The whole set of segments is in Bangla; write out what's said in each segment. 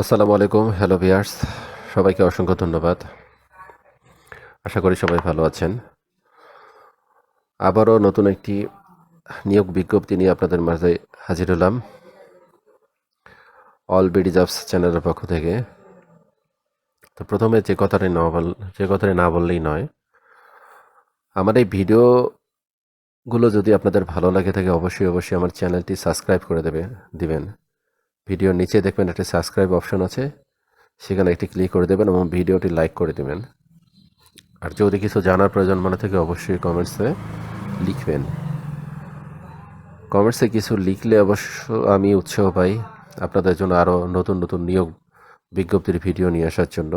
আসসালামু আলাইকুম, হ্যালো ভিয়ার্স। সবাইকে অসংখ্য ধন্যবাদ। আশা করি সবাই ভালো আছেন। আবারও নতুন একটি নিয়োগ বিজ্ঞপ্তি নিয়ে আপনাদের মাঝে হাজির হলাম। অল বিডি জবস চ্যানেলের পক্ষ থেকে। তো প্রথমে যে কথাটি না বল, যে কথাটি না বললেই নয়, আমার এই ভিডিওগুলো যদি আপনাদের ভালো লাগে থাকে, অবশ্যই অবশ্যই আমার চ্যানেলটি সাবস্ক্রাইব করে দেবে, দিবেন। ভিডিওর নিচে দেখবেন একটা সাবস্ক্রাইব অপশন আছে। সেখানে একটি ক্লিক করে দেবেন এবং ভিডিওটি লাইক করে দেবেন। আর যদি কিছু জানার প্রয়োজন মনে থেকে, অবশ্যই কমেন্টসে লিখবেন। কমেন্টসে কিছু লিখলে অবশ্য আমি উৎসাহ পাই আপনাদের জন্য আরও নতুন নতুন নিয়োগ বিজ্ঞপ্তির ভিডিও নিয়ে আসার জন্য।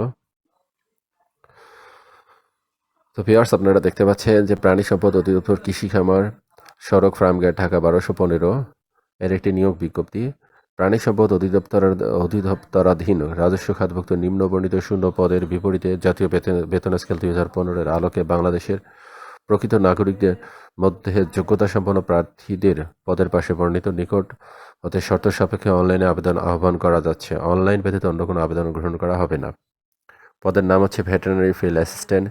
তো ভিউয়ার্স আপনারা দেখতে পাচ্ছেন যে প্রাণী সম্পদ অধিদপ্তর কৃষি খামার সড়ক ফার্মগেট ঢাকা বারোশো পনেরো এর একটি নিয়োগ বিজ্ঞপ্তি। প্রাণী সম্পদ অধিদপ্তরের, অধিদপ্তরাধীন রাজস্ব খাতভুক্ত নিম্নবর্ণিত শূন্য পদের বিপরীতে জাতীয় বেতন বেতন স্কেল দুই হাজার পনেরোর আলোকে বাংলাদেশের প্রকৃত নাগরিকদের মধ্যে যোগ্যতা সম্পন্ন প্রার্থীদের পদের পাশে বর্ণিত নিকট হতে শর্ত সাপেক্ষে অনলাইনে আবেদন আহ্বান করা যাচ্ছে। অনলাইন ব্যতীত অন্য কোনো আবেদন গ্রহণ করা হবে না। পদের নাম হচ্ছে ভেটেরিনারি ফিল্ড অ্যাসিস্ট্যান্ট,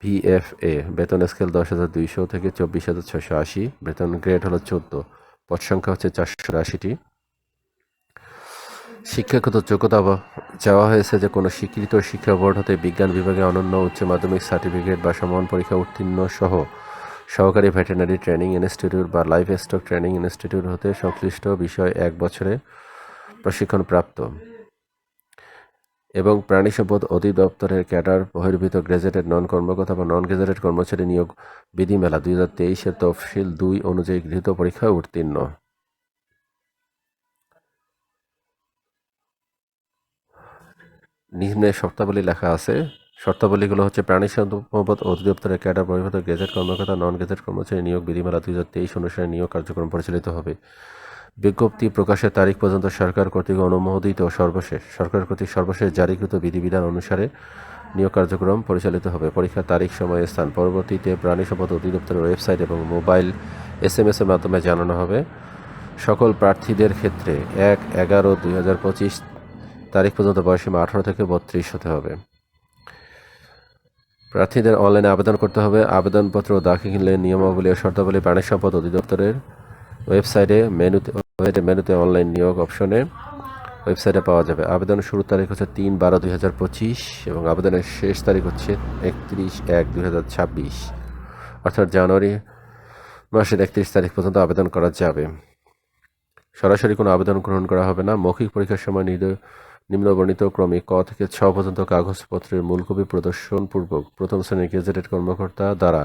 ভিএফএ। বেতন স্কেল দশ হাজার দুইশো থেকে চব্বিশ হাজার ছশো আশি। বেতন গ্রেড হলো চোদ্দ। পদ সংখ্যা হচ্ছে চারশো আশিটি। শিক্ষাগত যোগ্যতা চাওয়া হয়েছে যে কোনো স্বীকৃত শিক্ষা বোর্ড হতে বিজ্ঞান বিভাগে অনন্য উচ্চ মাধ্যমিক সার্টিফিকেট বা সমান পরীক্ষা উত্তীর্ণ সহ সহকারী ভেটেরিনারি ট্রেনিং ইনস্টিটিউট বা লাইফ স্টক ট্রেনিং ইনস্টিটিউট হতে সংশ্লিষ্ট বিষয় এক বছরে প্রশিক্ষণ প্রাপ্ত এবং প্রাণী সম্পদ অধিদপ্তরের ক্যাডার, বহির্ভূত গ্রাজুয়েটেড নন কর্মকর্তা বা নন গ্রাজুয়েটেড কর্মচারী নিয়োগ বিধিমেলা দুই হাজার তেইশের তফসিল দুই অনুযায়ী গৃহীত পরীক্ষায় উত্তীর্ণ। নিম্নে শর্তাবলী লেখা আছে, শর্তাবলীগুলো হচ্ছে প্রাণী সম্পদ অধিদপ্তরের ক্যাডার পরিবর্তন গেজেট কর্মকর্তা নন গেজেট কর্মচারী নিয়োগ বিধিমালা দুই হাজার তেইশ অনুসারে নিয়োগ কার্যক্রম পরিচালিত হবে। বিজ্ঞপ্তি প্রকাশের তারিখ পর্যন্ত সরকার কর্তৃক অনুমোদিত সর্বশেষ, সরকার কর্তৃক সর্বশেষ জারিকৃত বিধিবিধান অনুসারে নিয়োগ কার্যক্রম পরিচালিত হবে। পরীক্ষার তারিখ, সময় স্থান পরবর্তীতে প্রাণী সম্পদ অধিদপ্তরের ওয়েবসাইট এবং মোবাইল এস এম এস এর মাধ্যমে জানানো হবে। সকল প্রার্থীদের ক্ষেত্রে এক এগারো দুই হাজার পঁচিশ তারিখ পর্যন্ত বয়সীমা আঠারো থেকে বত্রিশ হতে হবে। প্রার্থীদের অনলাইনে আবেদন করতে হবে। আবেদনপত্র দাখিলের নিয়মাবলী ও শর্তাবলী প্রাণী সম্পদ অধিদপ্তরের ওয়েবসাইটে মেনুতে মেনুতে অনলাইন নিয়োগ অপশনে ওয়েবসাইটে পাওয়া যাবে। আবেদন শুরুর তারিখ হচ্ছে তিন বারো দুই হাজার পঁচিশ এবং আবেদনের শেষ তারিখ হচ্ছে একত্রিশ এক দুই হাজার ছাব্বিশ। অর্থাৎ জানুয়ারি মাসের একত্রিশ তারিখ পর্যন্ত আবেদন করা যাবে। সরাসরি কোনো আবেদন গ্রহণ করা হবে না। মৌখিক পরীক্ষার সময় নির্দ- নিম্নবর্ণিত ক্রমে ক থেকে ছ পর্যন্ত কাগজপত্রের মূল কপি প্রদর্শন পূর্বক প্রথম শ্রেণির গেজেটেড কর্মকর্তা দ্বারা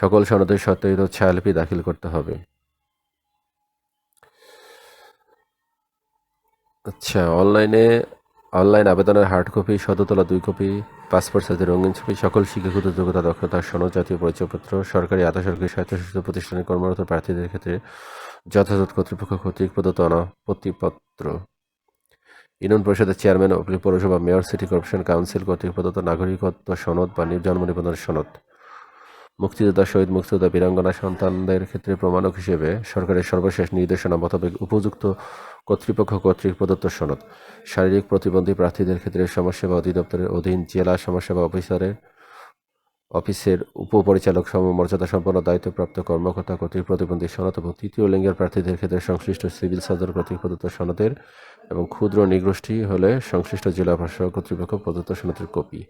সকল সনদের সত্যায়িত ছায়ালিপি দাখিল করতে হবে। আচ্ছা অনলাইনে, অনলাইন আবেদনের হার্ড কপি শততলা দুই কপি, পাসপোর্ট সাইজের রঙিন ছবি, সকল শিক্ষাগত যোগ্যতা, দক্ষতা, সনদ, জাতীয় পরিচয়পত্র, সরকারি আধা সরকারি স্বায়ত্তশাসিত প্রতিষ্ঠানে কর্মরত প্রার্থীদের ক্ষেত্রে যথাযথ কর্তৃপক্ষ কর্তৃক প্রদত্ত অনাপত্তিপত্র। ইউনিয়ন পরিষদের চেয়ারম্যান পৌরসভা মেয়র, সিটি কর্পোরেশন কাউন্সিল কর্তৃক প্রদত্ত নাগরিকত্ব সনদ বা জন্ম নিবন্ধন সনদ। মুক্তিযোদ্ধা শহীদ মুক্তিযোদ্ধা বীরাঙ্গনা সন্তানদের ক্ষেত্রে প্রমাণক হিসেবে সরকারের সর্বশেষ নির্দেশনা মোতাবেক উপযুক্ত কর্তৃপক্ষ কর্তৃক প্রদত্ত সনদ। শারীরিক প্রতিবন্ধী প্রার্থীদের ক্ষেত্রে সমাজসেবা অধিদপ্তরের অধীন জেলা সমাজসেবা অফিসারের অফিসের উপপরিচালক সমমর্যাদা সম্পন্ন দায়িত্বপ্রাপ্ত কর্মকর্তা কর্তৃক প্রতিবন্ধী সনদ এবং তৃতীয় লিঙ্গের প্রার্থীদের ক্ষেত্রে সংশ্লিষ্ট সিভিল সার্জন কর্তৃক প্রদত্ত সনদের এবং ক্ষুদ্র নিগোষ্ঠী হলে সংশ্লিষ্ট জেলা প্রশাসক কর্তৃপক্ষ প্রদত্ত সনদের কপি।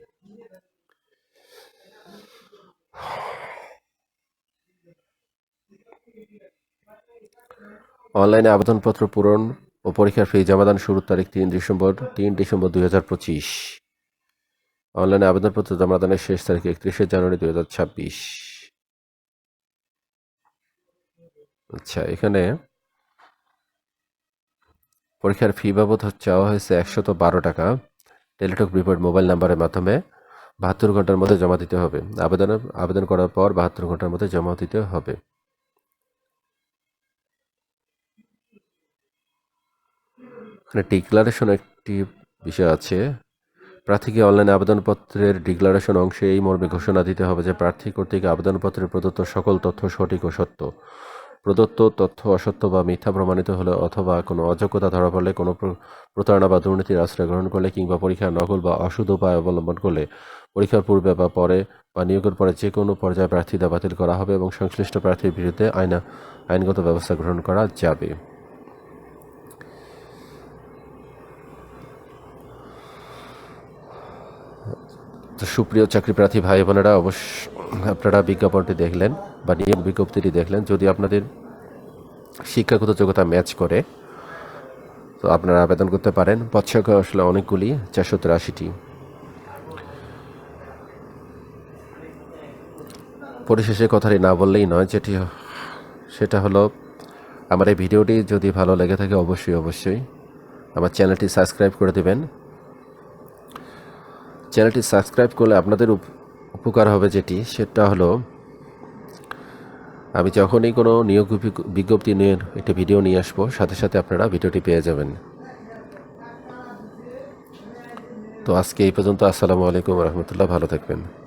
অনলাইনে আবেদনপত্র পূরণ ও পরীক্ষার ফি জমাদান শুরুর তারিখ তিন ডিসেম্বর তিন ডিসেম্বর দুই হাজার পঁচিশ। অনলাইনে আবেদনপত্র জমাদানের শেষ তারিখ একত্রিশে জানুয়ারি দুই হাজার ছাব্বিশ। আচ্ছা এখানে পরীক্ষার ফি বাবদ চাওয়া হয়েছে একশত বারো টাকা। টেলিটক প্রিপেড মোবাইল নাম্বারের মাধ্যমে বাহাত্তর ঘণ্টার মধ্যে জমা দিতে হবে। আবেদন আবেদন করার পর বাহাত্তর ঘণ্টার মধ্যে জমা দিতে হবে। এখানে ডিক্লারেশন একটি বিষয় আছে। প্রার্থীকে অনলাইনে আবেদনপত্রের ডিক্লারেশন অংশে এই মর্মে ঘোষণা দিতে হবে যে প্রার্থী কর্তৃক আবেদনপত্রে প্রদত্ত সকল তথ্য সঠিক ও সত্য। প্রদত্ত তথ্য অসত্য বা মিথ্যা প্রমাণিত হলে অথবা কোনো অযোগ্যতা ধরা পড়লে কোনো প্র- প্রতারণা বা দুর্নীতির আশ্রয় গ্রহণ করলে কিংবা পরীক্ষার নকল বা অসুধ উপায় অবলম্বন করলে পরীক্ষার পূর্বে বা পরে বা নিয়োগের পরে যে কোনো পর্যায়ে প্রার্থীতা বাতিল করা হবে এবং সংশ্লিষ্ট প্রার্থীর বিরুদ্ধে আইনা আইনগত ব্যবস্থা গ্রহণ করা যাবে। সুপ্রিয় চাকরি প্রার্থী ভাই বোনেরা অবশ্য আপনারা বিজ্ঞাপনটি দেখলেন বা নিয়োগ বিজ্ঞপ্তিটি দেখলেন। যদি আপনাদের শিক্ষাগত যোগ্যতা ম্যাচ করে, তো আপনারা আবেদন করতে পারেন। পদ সংখ্যা আসলে অনেকগুলি, চারশো তিরাশিটি। পরিশেষে কথাটি না বললেই নয়, যেটি সেটা হলো, আমার এই ভিডিওটি যদি ভালো লেগে থাকে, অবশ্যই অবশ্যই আমার চ্যানেলটি সাবস্ক্রাইব করে দেবেন। চ্যানেলটি সাবস্ক্রাইব করলে আপনাদের উপ- উপকার হবে যেটি, সেটা হলো, আমি যখনই কোনো নিয়োগ বিজ্ঞপ্তি নিয়ে একটা ভিডিও নিয়ে আসব, সাথে সাথে আপনারা ভিডিওটি পেয়ে যাবেন। তো আজকে এই পর্যন্ত, আসসালামু আলাইকুম রহমতুল্লাহ, ভালো থাকবেন।